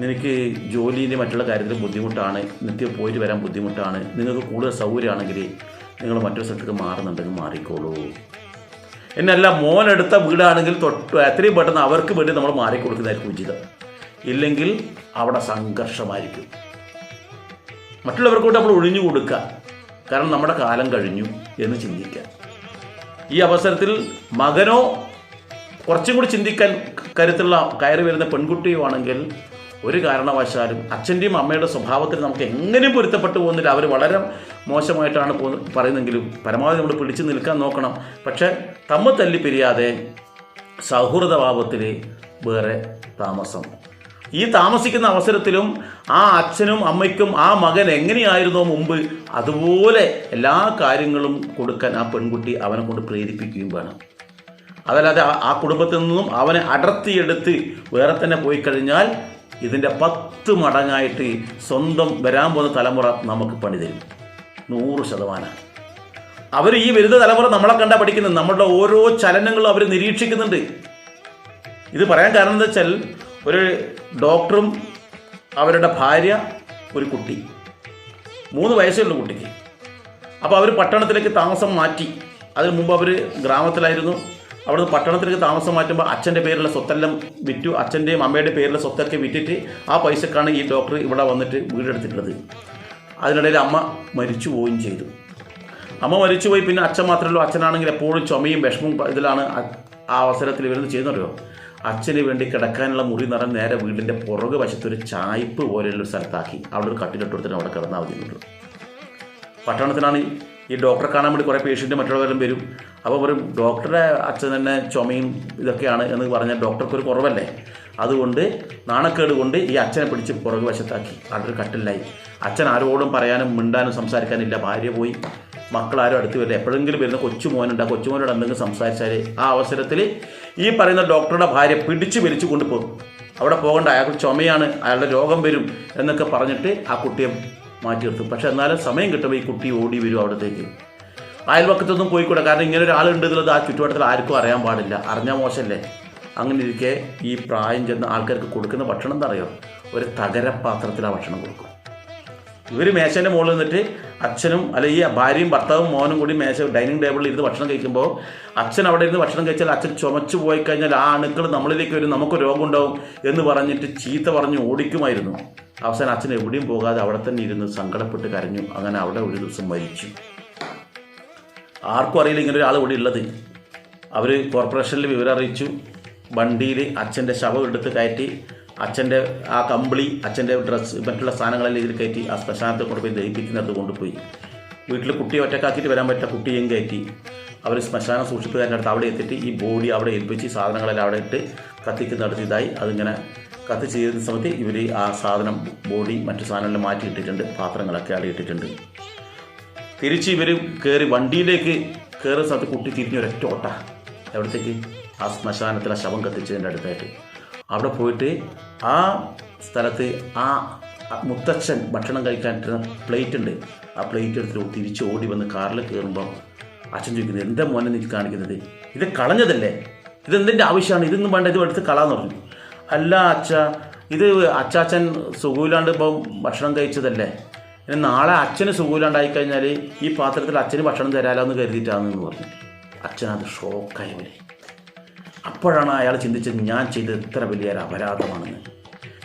നിനക്ക് ജോലിയിൽ മറ്റുള്ള കാര്യത്തിൽ ബുദ്ധിമുട്ടാണ് നിത്യം പോയിട്ട് വരാൻ ബുദ്ധിമുട്ടാണ് നിങ്ങൾക്ക് കൂടുതൽ സൗകര്യമാണെങ്കിൽ നിങ്ങൾ മറ്റൊരു സ്ഥലത്തേക്ക് മാറുന്നുണ്ടെങ്കിൽ മാറിക്കോളൂ. എന്നല്ല മോനെടുത്ത വീടാണെങ്കിൽ തൊട്ട് എത്രയും പെട്ടെന്ന് അവർക്ക് വേണ്ടി നമ്മൾ മാറിക്കൊടുക്കുന്നതായിരിക്കും ഉചിതം. ഇല്ലെങ്കിൽ അവിടെ സംഘർഷമായിരിക്കും. മറ്റുള്ളവർക്ക് കൂടി നമ്മൾ ഒഴിഞ്ഞു കൊടുക്കുക. കാരണം നമ്മുടെ കാലം കഴിഞ്ഞു എന്ന് ചിന്തിക്കുക. ഈ അവസരത്തിൽ മകനോ കുറച്ചും കൂടി ചിന്തിക്കാൻ കരുത്തുള്ള കയറി വരുന്ന പെൺകുട്ടിയോ ആണെങ്കിൽ ഒരു കാരണവശാലും അച്ഛന്റെയും അമ്മയുടെ സ്വഭാവത്തിൽ നമുക്ക് എങ്ങനെയും പൊരുത്തപ്പെട്ടു പോകുന്നില്ല. അവർ വളരെ മോശമായിട്ടാണ് പോ പറയുന്നെങ്കിലും പരമാവധി നമ്മൾ പിടിച്ചു നിൽക്കാൻ നോക്കണം. പക്ഷേ തമ്മ തല്ലി പിരിയാതെ സൗഹൃദഭാവത്തിൽ വേറെ താമസം. ഈ താമസിക്കുന്ന അവസരത്തിലും ആ അച്ഛനും അമ്മയ്ക്കും ആ മകൻ എങ്ങനെയായിരുന്നോ മുമ്പ് അതുപോലെ എല്ലാ കാര്യങ്ങളും കൊടുക്കാൻ ആ പെൺകുട്ടി അവനെ കൊണ്ട് പ്രേരിപ്പിക്കുകയും വേണം. അതല്ലാതെ ആ കുടുംബത്തിൽ നിന്നും അവനെ അടർത്തിയെടുത്ത് വേറെ തന്നെ പോയി കഴിഞ്ഞാൽ ഇതിന്റെ പത്ത് മടങ്ങായിട്ട് സ്വന്തം വരാൻ പോകുന്ന തലമുറ നമുക്ക് പണി തരും. നൂറ് ശതമാനമാണ്. അവർ ഈ വരുന്ന തലമുറ നമ്മളെ കണ്ടാ പഠിക്കുന്നത്. നമ്മളുടെ ഓരോ ചലനങ്ങളും അവർ നിരീക്ഷിക്കുന്നുണ്ട്. ഇത് പറയാൻ കാരണം എന്താ വെച്ചാൽ ഒരു ഡോക്ടറും അവരുടെ ഭാര്യ ഒരു കുട്ടി. മൂന്ന് വയസ്സുള്ള കുട്ടിക്ക്. അപ്പോൾ അവർ പട്ടണത്തിലേക്ക് താമസം മാറ്റി. അതിന് മുമ്പ് അവർ ഗ്രാമത്തിലായിരുന്നു. അവിടുന്ന് പട്ടണത്തിലേക്ക് താമസം മാറ്റുമ്പോൾ അച്ഛന്റെ പേരിലുള്ള സ്വത്തെല്ലാം വിറ്റു അച്ഛന്റെയും അമ്മയുടെ പേരിലുള്ള സ്വത്തൊക്കെ വിറ്റിട്ട് ആ പൈസക്കാണ് ഈ ഡോക്ടർ ഇവിടെ വന്നിട്ട് വീടെടുത്തിട്ടുള്ളത്. അതിനിടയിൽ അമ്മ മരിച്ചു പോവുകയും ചെയ്തു. അമ്മ മരിച്ചുപോയി പിന്നെ അച്ഛൻ മാത്രമല്ലോ അച്ഛനാണെങ്കിൽ എപ്പോഴും ചുമയും വിഷമവും ഇതിലാണ് ആ അവസരത്തിൽ ഇവരുന്ന് ചെയ്യുന്നറിയോ? അച്ഛന് വേണ്ടി കിടക്കാനുള്ള മുറി നിറം നേരെ വീടിന്റെ പുറകു വശത്തൊരു ചായ്പ് പോലെയുള്ള സ്ഥലത്താക്കി. അവിടെ ഒരു കട്ടിലിട്ട് കൊടുത്തിട്ട് അവിടെ കിടന്നാൽ മതിയുള്ളൂ പട്ടണത്തിലാണ് ഈ ഡോക്ടറെ കാണാൻ വേണ്ടി കുറേ പേഷ്യന്റ് മറ്റുള്ളവരും വരും. അപ്പോൾ ഒരു ഡോക്ടറെ അച്ഛൻ തന്നെ ചുമയും ഇതൊക്കെയാണ് എന്ന് പറഞ്ഞാൽ ഡോക്ടർക്ക് ഒരു കുറവല്ലേ? അതുകൊണ്ട് നാണക്കേട് കൊണ്ട് ഈ അച്ഛനെ പിടിച്ച് പുറകു വശത്താക്കി അവിടെ കട്ടിലായി. അച്ഛൻ ആരോടും പറയാനും മിണ്ടാനും സംസാരിക്കാനില്ല. ഭാര്യ പോയി. മക്കളാരും അടുത്ത് വരില്ല. എപ്പോഴെങ്കിലും വരുന്ന കൊച്ചുമോനുണ്ട്. ആ കൊച്ചുമോനോട് എന്തെങ്കിലും സംസാരിച്ചാൽ ആ അവസരത്തിൽ ഈ പറയുന്ന ഡോക്ടറുടെ ഭാര്യ പിടിച്ചു വലിച്ചു കൊണ്ടുപോകും. അവിടെ പോകേണ്ട. അയാൾക്ക് ചുമയാണ്. അയാളുടെ രോഗം വരും എന്നൊക്കെ പറഞ്ഞിട്ട് ആ കുട്ടിയെ മാറ്റി നിർത്തും പക്ഷെ എന്നാലും സമയം കിട്ടുമ്പോൾ ഈ കുട്ടി ഓടി വരും അവിടത്തേക്ക്. അയൽവക്കത്തൊന്നും പോയിക്കൂടെ. കാരണം ഇങ്ങനെ ഒരാളുണ്ട് എന്നുള്ളത് ആ ചുറ്റുവട്ടത്തിൽ ആർക്കും അറിയാൻ പാടില്ല. അറിഞ്ഞാൽ മോശമല്ലേ അങ്ങനെ ഇരിക്കെ ഈ പ്രായം ചെന്ന ആൾക്കാർക്ക് കൊടുക്കുന്ന ഭക്ഷണം എന്താ അറിയോ? ഒരു തകരപാത്രത്തിലാണ് ഭക്ഷണം കൊടുക്കും. ഇവർ മേശേന്റെ മുകളിൽ നിന്നിട്ട് അച്ഛനും അല്ലെങ്കിൽ ഈ ഭാര്യയും ഭർത്താവും മോനും കൂടി മേശ ഡൈനിങ് ടേബിളിൽ ഇരുന്ന് ഭക്ഷണം കഴിക്കുമ്പോൾ അച്ഛൻ അവിടെ ഇരുന്ന് ഭക്ഷണം കഴിച്ചാൽ അച്ഛൻ ചുമച്ചു പോയി കഴിഞ്ഞാൽ ആ അണുക്കൾ നമ്മളിലേക്ക് വരും നമുക്ക് രോഗം ഉണ്ടാവും എന്ന് പറഞ്ഞിട്ട് ചീത്ത പറഞ്ഞ് ഓടിക്കുമായിരുന്നു. അവസാനം അച്ഛൻ എവിടെയും പോകാതെ അവിടെ തന്നെ ഇരുന്ന് സങ്കടപ്പെട്ട് കരഞ്ഞു. അങ്ങനെ അവിടെ ഒരു ദിവസം മരിച്ചു. ആർക്കും അറിയില്ല ഇങ്ങനെ ഒരാൾ ഇവിടെ ഉള്ളത്. അവർ കോർപ്പറേഷനിൽ വിവരം അറിയിച്ചു. വണ്ടിയിൽ അച്ഛന്റെ ശവം എടുത്ത് കയറ്റി. അച്ഛന്റെ ആ കമ്പിളി അച്ഛന്റെ ഡ്രസ്സ് മറ്റുള്ള സാധനങ്ങളെല്ലാം ഇതിൽ കയറ്റി ആ ശ്മശാനത്തിൽ കൊണ്ടുപോയി ദഹിപ്പിക്കുന്നിടത്ത് കൊണ്ടുപോയി. വീട്ടിൽ കുട്ടിയെ ഒറ്റക്കാക്കിയിട്ട് വരാൻ പറ്റുന്ന കുട്ടിയും കയറ്റി. അവർ ശ്മശാനം സൂക്ഷിപ്പുകാരന്റെ അടുത്ത് അവിടെ എത്തിയിട്ട് ഈ ബോഡി അവിടെ ഏൽപ്പിച്ച് സാധനങ്ങളെല്ലാം അവിടെ ഇട്ട് കത്തിക്കുന്നിടത്ത് ഇതായി. അതിങ്ങനെ കത്തിച്ച് ചെയ്യുന്ന സമയത്ത് ഇവർ ആ സാധനം ബോഡി മറ്റു സാധനങ്ങളിൽ മാറ്റി ഇട്ടിട്ടുണ്ട് പാത്രങ്ങളൊക്കെ അവിടെ ഇട്ടിട്ടുണ്ട്. തിരിച്ച് ഇവർ കയറി വണ്ടിയിലേക്ക് കയറുന്ന സ്ഥലത്ത് കുട്ടി തിരിഞ്ഞ് ഒരൊറ്റ ഓട്ട. എവിടത്തേക്ക്? ആ ശ്മശാനത്തിലെ ശവം കത്തിച്ചതിന്റെ അടുത്തായിട്ട്. അവിടെ പോയിട്ട് ആ സ്ഥലത്ത് ആ മുത്തച്ഛൻ ഭക്ഷണം കഴിക്കാനിട്ടുന്ന പ്ലേറ്റ് ഉണ്ട്. ആ പ്ലേറ്റ് എടുത്തിട്ട് തിരിച്ച് ഓടി വന്ന് കാറിൽ കയറുമ്പോൾ അച്ഛൻ ചോദിക്കുന്നത് എന്താ മോനെ നീ കാണിക്കുന്നത്? ഇത് കളഞ്ഞതല്ലേ? ഇതെന്തിന്റെ ആവശ്യമാണ്? ഇതൊന്നും വേണ്ട ഇത് എടുത്ത് കളാന്ന് പറഞ്ഞു. അല്ല അച്ഛ ഇത് അച്ചാച്ചൻ സുഖമില്ലാണ്ട് ഇപ്പം ഭക്ഷണം കഴിച്ചതല്ലേ? ഇനി നാളെ അച്ഛന് സുഖമില്ലാണ്ടായി കഴിഞ്ഞാൽ ഈ പാത്രത്തിൽ അച്ഛന് ഭക്ഷണം തരാലോ എന്ന് കരുതിയിട്ടാണെന്ന് പറഞ്ഞു. അച്ഛനത് ഷോക്കായി വരെ അപ്പോഴാണ് അയാൾ ചിന്തിച്ചത് ഞാൻ ചെയ്തത് ഇത്ര വലിയ ഒരു അപരാധമാണെന്ന്.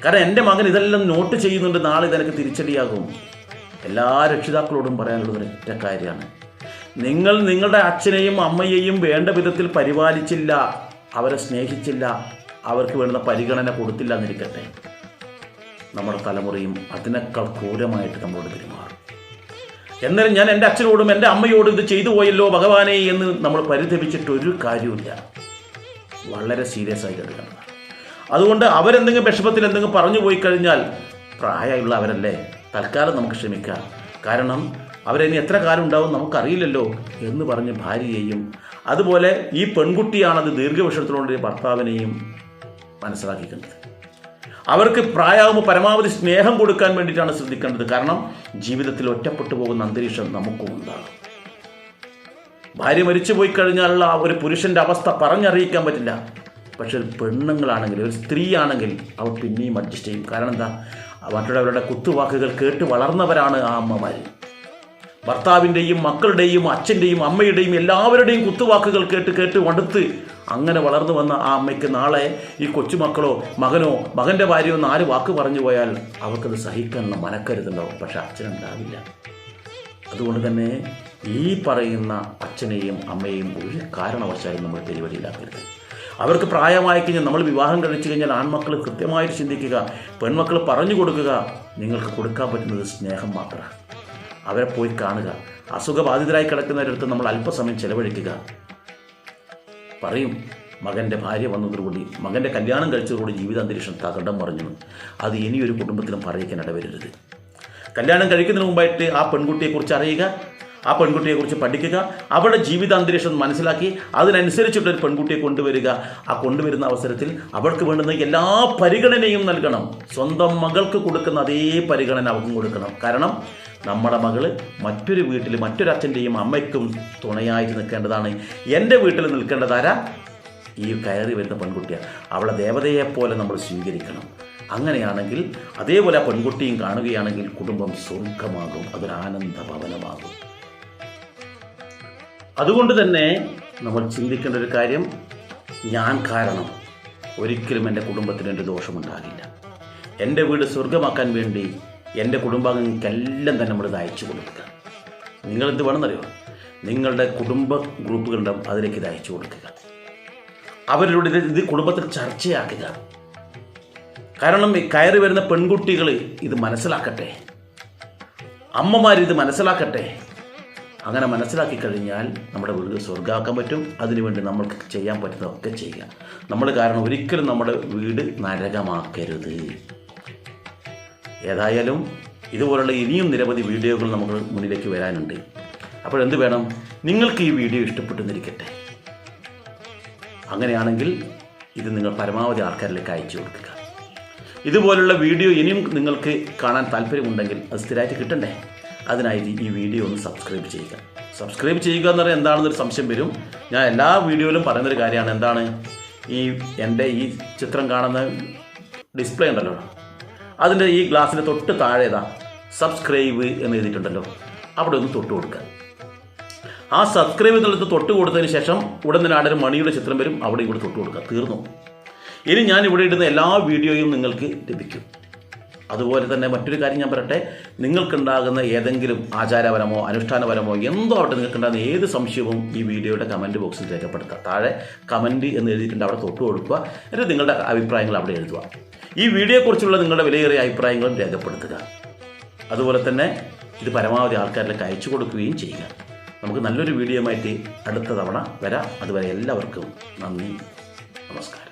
കാരണം എന്റെ മകൻ ഇതെല്ലാം നോട്ട് ചെയ്യുന്നുണ്ട് നാളെ ഇതെനിക്ക് തിരിച്ചടിയാകും. എല്ലാ രക്ഷിതാക്കളോടും പറയാനുള്ളത് ഒരൊറ്റ കാര്യമാണ്. നിങ്ങൾ നിങ്ങളുടെ അച്ഛനെയും അമ്മയെയും വേണ്ട വിധത്തിൽ പരിപാലിച്ചില്ല അവരെ സ്നേഹിച്ചില്ല അവർക്ക് വേണ്ട പരിഗണന കൊടുത്തില്ല എന്നിരിക്കട്ടെ. നമ്മുടെ തലമുറയും അതിനേക്കാൾ ക്രൂരമായിട്ട് നമ്മളോട് പെരുമാറും. എന്നാലും ഞാൻ എന്റെ അച്ഛനോടും എന്റെ അമ്മയോടും ഇത് ചെയ്തു പോയല്ലോ ഭഗവാനെ എന്ന് നമ്മൾ പരിതപിച്ചിട്ട് ഒരു കാര്യമില്ല വളരെ സീരിയസ് ആയിട്ട് എടുക്കണം അതുകൊണ്ട് അവരെന്തെങ്കിലും വിഷമത്തിൽ എന്തെങ്കിലും പറഞ്ഞു പോയി കഴിഞ്ഞാൽ പ്രായമുള്ള അവരല്ലേ തൽക്കാലം നമുക്ക് ക്ഷമിക്കാം. കാരണം അവരിനി എത്ര കാലം ഉണ്ടാവും നമുക്കറിയില്ലല്ലോ എന്ന് പറഞ്ഞ് ഭാര്യയെയും അതുപോലെ ഈ പെൺകുട്ടിയാണത് ദീർഘവിഷയത്തിലുള്ള ഭർത്താവിനെയും മനസ്സിലാക്കിക്കുന്നത് അവർക്ക് പ്രായമാകുമ്പോൾ പരമാവധി സ്നേഹം കൊടുക്കാൻ വേണ്ടിയിട്ടാണ് ശ്രദ്ധിക്കേണ്ടത്. കാരണം ജീവിതത്തിൽ ഒറ്റപ്പെട്ടു പോകുന്ന അന്തരീക്ഷം നമുക്കും ഉണ്ടാകും. ഭാര്യ മരിച്ചു പോയി കഴിഞ്ഞാലുള്ള ആ ഒരു പുരുഷന്റെ അവസ്ഥ പറഞ്ഞറിയിക്കാൻ പറ്റില്ല. പക്ഷെ ഒരു പെണ്ണുങ്ങളാണെങ്കിൽ ഒരു സ്ത്രീ ആണെങ്കിൽ അവർ പിന്നെയും അഡ്ജസ്റ്റ് ചെയ്യും. കാരണം എന്താ? മറ്റുള്ളവരുടെ കുത്തുവാക്കുകൾ കേട്ട് വളർന്നവരാണ് ആ അമ്മമാർ ഭർത്താവിന്റെയും മക്കളുടെയും അച്ഛന്റെയും അമ്മയുടെയും എല്ലാവരുടെയും കുത്തുവാക്കുകൾ കേട്ട് കേട്ട് മടുത്ത് അങ്ങനെ വളർന്നു വന്ന ആ അമ്മയ്ക്ക് നാളെ ഈ കൊച്ചുമക്കളോ മകനോ മകന്റെ ഭാര്യയോ നാല് വാക്ക് പറഞ്ഞു പോയാൽ അവർക്കത് സഹിക്കാനുള്ള മനക്കരുതുണ്ടാവും. പക്ഷെ അച്ഛനുണ്ടാവില്ല അതുകൊണ്ട് തന്നെ ഈ പറയുന്ന അച്ഛനെയും അമ്മയെയും ഒരു കാരണവശാലും നമ്മൾ പരിപാടിയിലാക്കരുത് അവർക്ക് പ്രായമായി കഴിഞ്ഞാൽ നമ്മൾ വിവാഹം കഴിച്ചു കഴിഞ്ഞാൽ ആൺമക്കൾ കൃത്യമായിട്ട് ചിന്തിക്കുക പെൺമക്കൾ പറഞ്ഞു കൊടുക്കുക നിങ്ങൾക്ക് കൊടുക്കാൻ പറ്റുന്നത് സ്നേഹം മാത്രമാണ്. അവരെ പോയി കാണുക. അസുഖബാധിതരായി കിടക്കുന്നവരടുത്ത് നമ്മൾ അല്പസമയം ചെലവഴിക്കുക. പറയും മകന്റെ ഭാര്യ വന്നതോടുകൂടി മകന്റെ കല്യാണം കഴിച്ചതോടുകൂടി ജീവിതാന്തരീക്ഷം തകടം മറിഞ്ഞു. അത് ഇനിയൊരു കുടുംബത്തിലും പറയിക്കാൻ ഇടവരരുത്. കല്യാണം കഴിക്കുന്നതിന് മുമ്പായിട്ട് ആ പെൺകുട്ടിയെക്കുറിച്ച് അറിയുക. ആ പെൺകുട്ടിയെക്കുറിച്ച് പഠിക്കുക അവളുടെ ജീവിതാന്തരീക്ഷം മനസ്സിലാക്കി അതിനനുസരിച്ചുള്ള ഒരു പെൺകുട്ടിയെ കൊണ്ടുവരിക. ആ കൊണ്ടുവരുന്ന അവസരത്തിൽ അവൾക്ക് വേണ്ടുന്ന എല്ലാ പരിഗണനയും നൽകണം. സ്വന്തം മകൾക്ക് കൊടുക്കുന്ന അതേ പരിഗണന അവൾക്കും കൊടുക്കണം. കാരണം നമ്മുടെ മകൾ മറ്റൊരു വീട്ടിൽ മറ്റൊരു അച്ഛന്റെയും അമ്മയ്ക്കും തുണയായിട്ട് നിൽക്കേണ്ടതാണ്. എന്റെ വീട്ടിൽ നിൽക്കേണ്ടതാരാ ഈ കയറി വരുന്ന പെൺകുട്ടിയാണ്. അവളെ ദേവതയെപ്പോലെ നമ്മൾ സ്വീകരിക്കണം. അങ്ങനെയാണെങ്കിൽ അതേപോലെ ആ പെൺകുട്ടിയും കാണുകയാണെങ്കിൽ കുടുംബം സ്വർഗമാകും അതൊരു ആനന്ദ ഭവനമാകും. അതുകൊണ്ട് തന്നെ നമ്മൾ ചിന്തിക്കേണ്ട ഒരു കാര്യം ഞാൻ കാരണം ഒരിക്കലും എന്റെ കുടുംബത്തിന് എന്റെ ദോഷമുണ്ടാകില്ല. എന്റെ വീട് സ്വർഗമാക്കാൻ വേണ്ടി എന്റെ കുടുംബാംഗങ്ങൾക്കെല്ലാം തന്നെ നമ്മൾ ഇത് അയച്ചു കൊടുക്കുക. നിങ്ങളെന്ത് വേണമെന്നറിയോ? നിങ്ങളുടെ കുടുംബ ഗ്രൂപ്പുകളുണ്ടാവും അതിലേക്ക് ഇത് അയച്ചു കൊടുക്കുക. അവരിലൂടെ ഇത് ഇത് കുടുംബത്തിൽ ചർച്ചയാക്കുക. കാരണം കയറി വരുന്ന പെൺകുട്ടികൾ ഇത് മനസ്സിലാക്കട്ടെ. അമ്മമാർ ഇത് മനസ്സിലാക്കട്ടെ. അങ്ങനെ മനസ്സിലാക്കി കഴിഞ്ഞാൽ നമ്മുടെ വീട് സ്വർഗമാക്കാൻ പറ്റും. അതിനുവേണ്ടി നമ്മൾക്ക് ചെയ്യാൻ പറ്റുന്നതൊക്കെ ചെയ്യുക. നമ്മൾ കാരണം ഒരിക്കലും നമ്മുടെ വീട് നരകമാക്കരുത്. ഏതായാലും ഇതുപോലുള്ള ഇനിയും നിരവധി വീഡിയോകൾ നമുക്ക് മുന്നിലേക്ക് വരാനുണ്ട്. അപ്പോൾ എന്ത് വേണം? നിങ്ങൾക്ക് ഈ വീഡിയോ ഇഷ്ടപ്പെട്ടെന്നിരിക്കട്ടെ അങ്ങനെയാണെങ്കിൽ ഇത് നിങ്ങൾ പരമാവധി ആൾക്കാരിലേക്ക് അയച്ചു കൊടുക്കുക. ഇതുപോലുള്ള വീഡിയോ ഇനിയും നിങ്ങൾക്ക് കാണാൻ താല്പര്യമുണ്ടെങ്കിൽ അത് സ്ഥിരമായിട്ട് കിട്ടണ്ടേ? അതിനായി ഈ വീഡിയോ ഒന്ന് സബ്സ്ക്രൈബ് ചെയ്യുക. സബ്സ്ക്രൈബ് ചെയ്യുക എന്ന് പറഞ്ഞാൽ എന്താണെന്നൊരു സംശയം വരും. ഞാൻ എല്ലാ വീഡിയോയിലും പറയുന്നൊരു കാര്യമാണ് എന്താണ്? ഈ എന്റെ ഈ ചിത്രം കാണുന്ന ഡിസ്പ്ലേ ഉണ്ടല്ലോ. അതിന്റെ ഈ ഗ്ലാസ്സിന്റെ തൊട്ട് താഴേതാ സബ്സ്ക്രൈബ് എന്ന് എഴുതിയിട്ടുണ്ടല്ലോ. അവിടെ ഒന്ന് തൊട്ട് കൊടുക്കുക. ആ സബ്സ്ക്രൈബ് എന്നുള്ളത് തൊട്ട് കൊടുത്തതിന് ശേഷം ഉടൻ തന്നെ ഒരു മണിയുടെ ചിത്രം വരും. അവിടെ ഇവിടെ തൊട്ട് കൊടുക്കുക. തീർന്നു. ഇനി ഞാൻ ഇവിടെ ഇടുന്ന എല്ലാ വീഡിയോയും നിങ്ങൾക്ക് ലഭിക്കും. അതുപോലെ തന്നെ മറ്റൊരു കാര്യം ഞാൻ പറയട്ടെ നിങ്ങൾക്കുണ്ടാകുന്ന ഏതെങ്കിലും ആചാരപരമോ അനുഷ്ഠാനപരമോ എന്തോ ആവട്ടെ നിങ്ങൾക്കുണ്ടാകുന്ന ഏത് സംശയവും ഈ വീഡിയോയുടെ കമന്റ് ബോക്സിൽ രേഖപ്പെടുത്തുക. താഴെ കമന്റ് എന്ന് എഴുതിയിട്ടുണ്ട് അവിടെ തൊട്ട് കൊടുക്കുക. എന്നിട്ട് നിങ്ങളുടെ അഭിപ്രായങ്ങൾ അവിടെ എഴുതുക. ഈ വീഡിയോയെക്കുറിച്ചുള്ള നിങ്ങളുടെ വിലയേറിയ അഭിപ്രായങ്ങളും രേഖപ്പെടുത്തുക. അതുപോലെ തന്നെ ഇത് പരമാവധി ആൾക്കാരിലേക്ക് അയച്ചു കൊടുക്കുകയും ചെയ്യുക. നമുക്ക് നല്ലൊരു വീഡിയോ ആയിട്ട് അടുത്ത തവണ വരാം. അതുവരെ എല്ലാവർക്കും നന്ദി നമസ്കാരം.